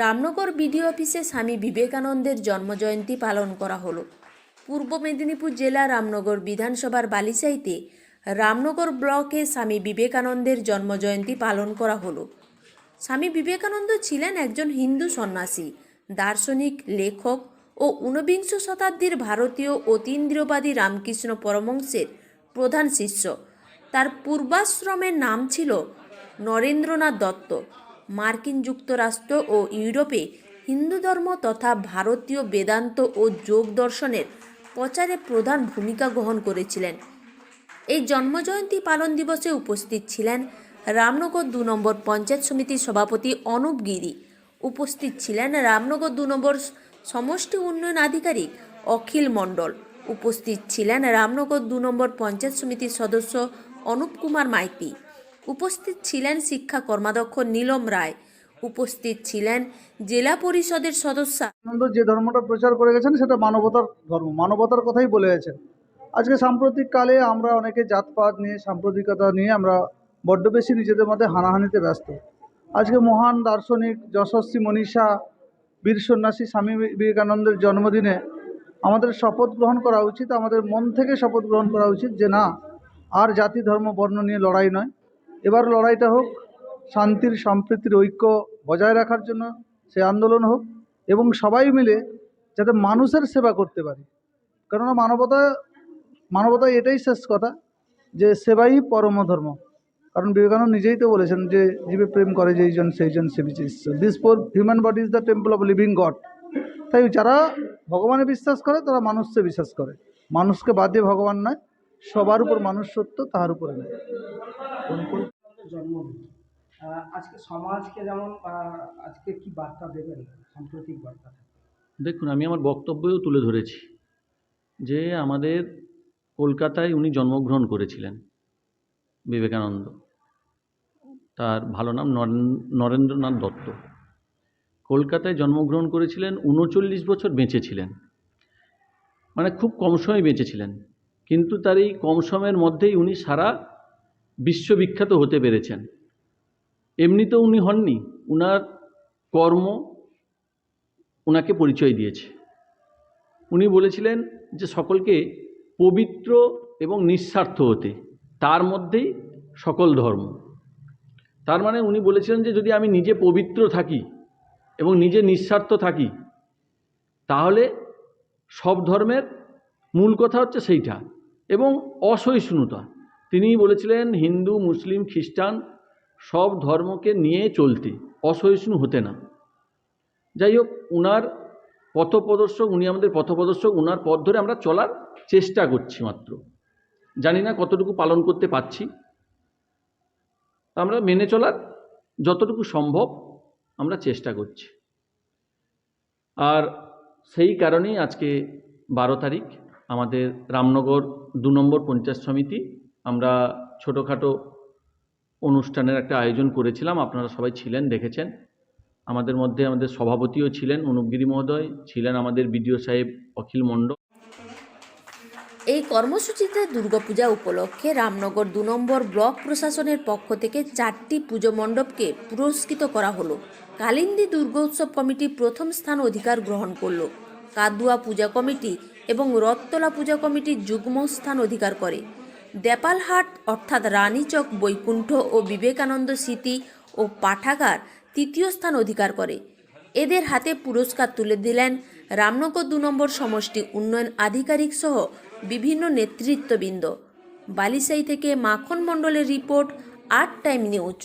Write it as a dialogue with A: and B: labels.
A: Ramnagar BDO অফিসে স্বামী বিবেকানন্দের জন্মজয়ন্তী পালন করা হলো। পূর্ব মেদিনীপুর জেলা রামনগর বিধানসভার বালিসাইতে রামনগর ব্লকে স্বামী বিবেকানন্দের জন্মজয়ন্তী পালন করা হলো। স্বামী বিবেকানন্দ ছিলেন একজন হিন্দু সন্ন্যাসী, দার্শনিক, লেখক ও ঊনবিংশ শতাব্দীর ভারতীয় অতীন্দ্রিয়বাদী রামকৃষ্ণ পরমংসের প্রধান শিষ্য। তার পূর্বাশ্রমের নাম ছিল নরেন্দ্রনাথ দত্ত। মার্কিন যুক্তরাষ্ট্র ও ইউরোপে হিন্দু ধর্ম তথা ভারতীয় বেদান্ত ও যোগ দর্শনের প্রচারে প্রধান ভূমিকা গ্রহণ করেছিলেন। এই জন্মজয়ন্তী পালন দিবসে উপস্থিত ছিলেন রামনগর দু নম্বর পঞ্চায়েত সমিতির সভাপতি অনুপ গিরি। উপস্থিত ছিলেন রামনগর দু নম্বর সমষ্টি উন্নয়ন আধিকারিক অখিল মণ্ডল। উপস্থিত ছিলেন রামনগর দু নম্বর পঞ্চায়েত সমিতির সদস্য অনুপ কুমার মাইতি। উপস্থিত ছিলেন শিক্ষা কর্মাধ্যক্ষ নীলম রায়। উপস্থিত ছিলেন জেলা পরিষদের সদস্য
B: যে ধর্মটা প্রচার করে গেছেন, সেটা মানবতার ধর্ম, মানবতার কথাই বলে গেছেন। আজকে সাম্প্রতিক কালে আমরা অনেকে জাতপাত নিয়ে, সাম্প্রতিকতা নিয়ে আমরা বড্ড বেশি নিজেদের মধ্যে হানাহানিতে ব্যস্ত। আজকে মহান দার্শনিক যশস্বী মনীষা, বীর সন্ন্যাসী স্বামী বিবেকানন্দের জন্মদিনে আমাদের শপথ গ্রহণ করা উচিত, আমাদের মন থেকে শপথ গ্রহণ করা উচিত যে না, আর জাতি, ধর্ম, বর্ণ নিয়ে লড়াই নয়। এবার লড়াইটা হোক, শান্তির, সম্প্রীতির ঐক্য বজায় রাখার জন্য সে আন্দোলন হোক এবং সবাই মিলে যাতে মানুষের সেবা করতে পারি। কেননা মানবতা মানবতা এটাই শেষ কথা যে সেবাই পরম ধর্ম। কারণ বিবেকানন্দ নিজেই তো বলেছেন যে জীবে প্রেম করে যেইজন সেইজন ঈশ্বর। This for human body is the temple of living God তাই যারা ভগবানে বিশ্বাস করে, তারা মানুষকে বিশ্বাস করে। মানুষকে বাদ দিয়ে ভগবান নয়, সবার উপর মানুষ সত্য তাহার উপরে নয়
C: জন্মদিন আজকে সমাজকে যেমন আজকে কি বার্তা দেবেন? সাম্প্রতিক বার্তা
D: দেখুন, আমি আমার বক্তব্যেও তুলে ধরেছি যে আমাদের কলকাতায় উনি জন্মগ্রহণ করেছিলেন, বিবেকানন্দ। তার ভালো নাম নরেন- নরেন্দ্রনাথ দত্ত। কলকাতায় জন্মগ্রহণ করেছিলেন, উনচল্লিশ বছর বেঁচেছিলেন। মানে খুব কম সময় বেঁচেছিলেন। কিন্তু তার এই কম সময়ের মধ্যেই উনি সারা বিশ্ববিখ্যাত হতে পেরেছেন। এমনিতেও উনি হননি, উনার কর্ম ওনাকে পরিচয় দিয়েছে। উনি বলেছিলেন যে সকলকে পবিত্র এবং নিঃস্বার্থ হতে, তার মধ্যেই সকল ধর্ম। তার মানে উনি বলেছিলেন যে যদি আমি নিজে পবিত্র থাকি এবং নিজে নিঃস্বার্থ থাকি, তাহলে সব ধর্মের মূল কথা হচ্ছে সেইটা এবং অসহিষ্ণুতা। তিনি বলেছিলেন, হিন্দু, মুসলিম, খ্রিস্টান, সব ধর্মকে নিয়ে চলতে, অসহিষ্ণু হতে না। যাই হোক, উনার পথপ্রদর্শক, উনি আমাদের পথপ্রদর্শক, উনার পথ ধরে আমরা চলার চেষ্টা করছি মাত্র। জানি না কতটুকু পালন করতে পারছি। আমরা মেনে চলার যতটুকু সম্ভব আমরা চেষ্টা করছি। আর সেই কারণেই আজকে বারো তারিখ আমাদের রামনগর দু নম্বর পঞ্চায়েত সমিতি আমরা ছোটোখাটো অনুষ্ঠানের একটা আয়োজন করেছিলাম, আপনারা সবাই ছিলেন, দেখেছেন। আমাদের মধ্যে আমাদের সভাপতিও ছিলেন, অনুপগিরি মহোদয়, ছিলেন আমাদের বিডিও সাহেব অখিল মণ্ডল।
A: এই কর্মসূচিতে দুর্গাপূজা উপলক্ষে রামনগর দু নম্বর ব্লক প্রশাসনের পক্ষ থেকে চারটি পুজো মণ্ডপকে পুরস্কৃত করা হলো। কালিন্দী দুর্গোৎসব কমিটি প্রথম স্থান অধিকার গ্রহণ করল। কাদুয়া পূজা কমিটি এবং রত্তলা পূজা কমিটি যুগ্ম স্থান অধিকার করে। দেপালহাট, অর্থাৎ রানীচক, বৈকুণ্ঠ ও বিবেকানন্দ স্মৃতি ও পাঠাগার তৃতীয় স্থান অধিকার করে। এদের হাতে পুরস্কার তুলে দিলেন রামনগর দু নম্বর সমষ্টি উন্নয়ন আধিকারিক সহ বিভিন্ন নেতৃত্ববৃন্দ। বালিসাই থেকে মাখন মণ্ডলের রিপোর্ট, আট টাইম নিউজ।